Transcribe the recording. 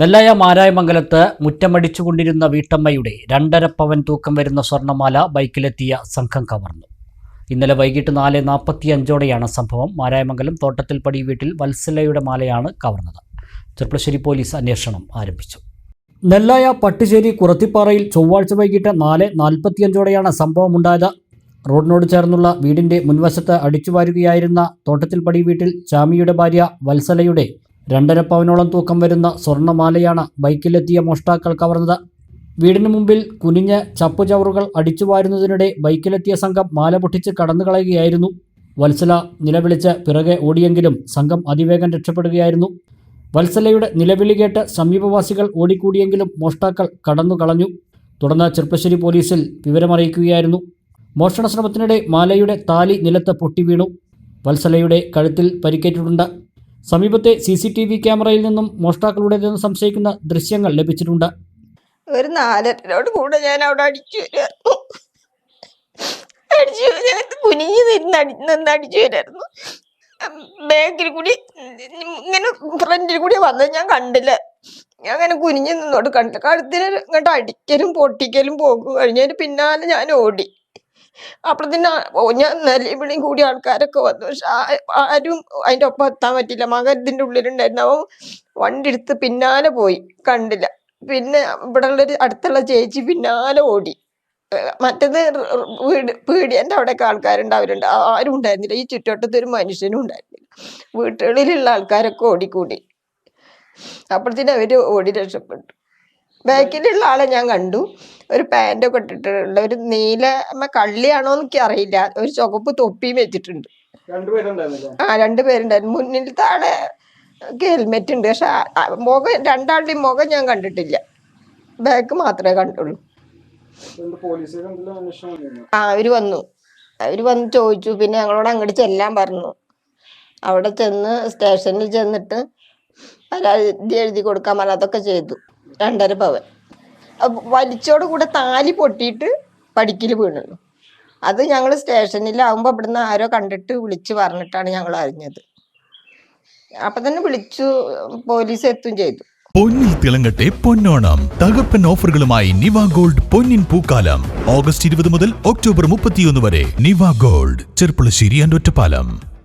നെല്ലായ മാരായമംഗലത്ത് മുറ്റമടിച്ചുകൊണ്ടിരുന്ന വീട്ടമ്മയുടെ രണ്ടര പവൻ തൂക്കം വരുന്ന സ്വർണമാല ബൈക്കിലെത്തിയ സംഘം കവർന്നു. ഇന്നലെ വൈകിട്ട് നാല് നാൽപ്പത്തി അഞ്ചോടെയാണ് സംഭവം. മാരായമംഗലം തോട്ടത്തിൽപ്പടി വീട്ടിൽ വത്സലയുടെ മാലയാണ് കവർന്നത്. ചെർപ്പളശ്ശേരി പോലീസ് അന്വേഷണം ആരംഭിച്ചു. നെല്ലായ പട്ടുശ്ശേരി കുറത്തിപ്പാറയിൽ ചൊവ്വാഴ്ച വൈകിട്ട് നാല് നാൽപ്പത്തിയഞ്ചോടെയാണ് സംഭവമുണ്ടായത്. റോഡിനോട് ചേർന്നുള്ള വീടിന്റെ മുൻവശത്ത് അടിച്ചുവാരുകയായിരുന്ന തോട്ടത്തിൽപ്പടി വീട്ടിൽ ചാമിയുടെ ഭാര്യ വത്സലയുടെ രണ്ടര പവനോളം തൂക്കം വരുന്ന സ്വർണമാലയാണ് ബൈക്കിലെത്തിയ മോഷ്ടാക്കൾ കവർന്നത്. വീടിന് മുമ്പിൽ കുനിഞ്ഞ് ചപ്പുചവറുകൾ അടിച്ചുവാരുന്നതിനിടെ ബൈക്കിലെത്തിയ സംഘം മാല പൊട്ടിച്ച് കടന്നുകളയുകയായിരുന്നു വത്സല നിലവിളിച്ച് പിറകെ ഓടിയെങ്കിലും സംഘം അതിവേഗം രക്ഷപ്പെടുകയായിരുന്നു. വത്സലയുടെ നിലവിളി കേട്ട് സമീപവാസികൾ ഓടിക്കൂടിയെങ്കിലും മോഷ്ടാക്കൾ കടന്നു കളഞ്ഞു. തുടർന്ന് ചെർപ്പശ്ശേരി പോലീസിൽ വിവരമറിയിക്കുകയായിരുന്നു. മോഷണ ശ്രമത്തിനിടെ മാലയുടെ താലി നിലത്ത് പൊട്ടി വീണു. വത്സലയുടെ കഴുത്തിൽ പരിക്കേറ്റിട്ടുണ്ട്. സമീപത്തെ സി സി ടി വി ക്യാമറയിൽ നിന്നും മോഷ്ടാക്കളുടേതെന്ന് സംശയിക്കുന്ന ദൃശ്യങ്ങൾ ലഭിച്ചിട്ടുണ്ട്. ഒരു നാലരയോട് കൂടെ ഞാൻ അവിടെ അടിച്ചു വരുമായിരുന്നു അടിച്ചു ഞാൻ കുനിഞ്ഞു നിന്ന് നിന്ന് അടിച്ചു വരുമായിരുന്നു ബാക്കിൽ കൂടി ഇങ്ങനെ ഫ്രണ്ടിൽ കൂടി വന്നത് ഞാൻ കണ്ടില്ല. ഞാൻ അങ്ങനെ കുനിഞ്ഞു നിന്നോട് കണ്ടില്ല. കഴുത്തിന് ഇങ്ങോട്ട് അടിക്കലും പൊട്ടിക്കലും പോകും. കഴിഞ്ഞതിന് പിന്നാലെ ഞാൻ ഓടി. അപ്പോഴത്തേന് ഞാൻ നിലവിളിയും കൂടി ആൾക്കാരൊക്കെ വന്നു. പക്ഷെ ആരും അതിന്റെ ഒപ്പം എത്താൻ പറ്റില്ല മകൻ ഇതിന്റെ ഉള്ളിലുണ്ടായിരുന്നു. അവൻ വണ്ടി എടുത്ത് പിന്നാലെ പോയി. കണ്ടില്ല. പിന്നെ ഇവിടെ ഉള്ളൊരു അടുത്തുള്ള ചേച്ചി പിന്നാലെ ഓടി. മറ്റത് വീട് പീടിയന്റെ അവിടെയൊക്കെ ആൾക്കാരുണ്ടാവലുണ്ട് ആരും ഉണ്ടായിരുന്നില്ല. ഈ ചുറ്റുവട്ടത്ത് ഒരു മനുഷ്യനും ഉണ്ടായിരുന്നില്ല. വീട്ടുകളിലുള്ള ആൾക്കാരൊക്കെ ഓടിക്കൂടി. അപ്പോഴത്തേനും അവർ ഓടി രക്ഷപ്പെട്ടു. ബാക്കിലുള്ള ആളെ ഞാൻ കണ്ടു. ഒരു പാന്റൊക്കെ ഇട്ടിട്ടുള്ള ഒരു നീല കള്ളിയാണോ എനിക്ക് അറിയില്ല ഒരു ചുവപ്പ് തൊപ്പിയും വെച്ചിട്ടുണ്ട്. ആ രണ്ട് പേരുണ്ടായിരുന്നു. മുന്നിലത്തെ ആളെ ഹെൽമെറ്റ് ഉണ്ട്. പക്ഷെ മുഖം രണ്ടാളുടെയും മുഖം ഞാൻ കണ്ടിട്ടില്ല. ബാക്ക് മാത്രമേ കണ്ടുള്ളൂ. ആ അവർ വന്നു. അവർ വന്ന് ചോദിച്ചു. പിന്നെ ഞങ്ങളോട് അങ്ങോട്ട് ചെല്ലാൻ പറഞ്ഞു. അവിടെ ചെന്ന് സ്റ്റേഷനിൽ ചെന്നിട്ട് പരാതി എഴുതി കൊടുക്കാൻ പറഞ്ഞു. അതൊക്കെ ചെയ്തു. രണ്ടര പവൻ. വലിച്ചോട് കൂടെ താലി പൊട്ടിയിട്ട് പടിക്കൽ വീണുള്ളൂ. അത് ഞങ്ങൾ സ്റ്റേഷനിലാവുമ്പോൾ ഇവിടുന്ന് ആരോ കണ്ടിട്ട് വിളിച്ച് പറഞ്ഞിട്ടാണ് ഞങ്ങൾ അറിഞ്ഞത്. അപ്പൊ തന്നെ വിളിച്ചു പോലീസ് എത്തും ചെയ്തു. പൊന്നിൽ തിളങ്ങട്ടെ പൊന്നോണം. തകപ്പൻ ഓഫറുകളുമായി നിവ ഗോൾഡ് പൊന്നിൻ പൂക്കാലം. ഓഗസ്റ്റ് ഇരുപത് മുതൽ ഒക്ടോബർ മുപ്പത്തിയൊന്ന് വരെ നിവ ഗോൾഡ് ചെർപ്പുളശ്ശേരി ആൻഡ് ഒറ്റപ്പാലം.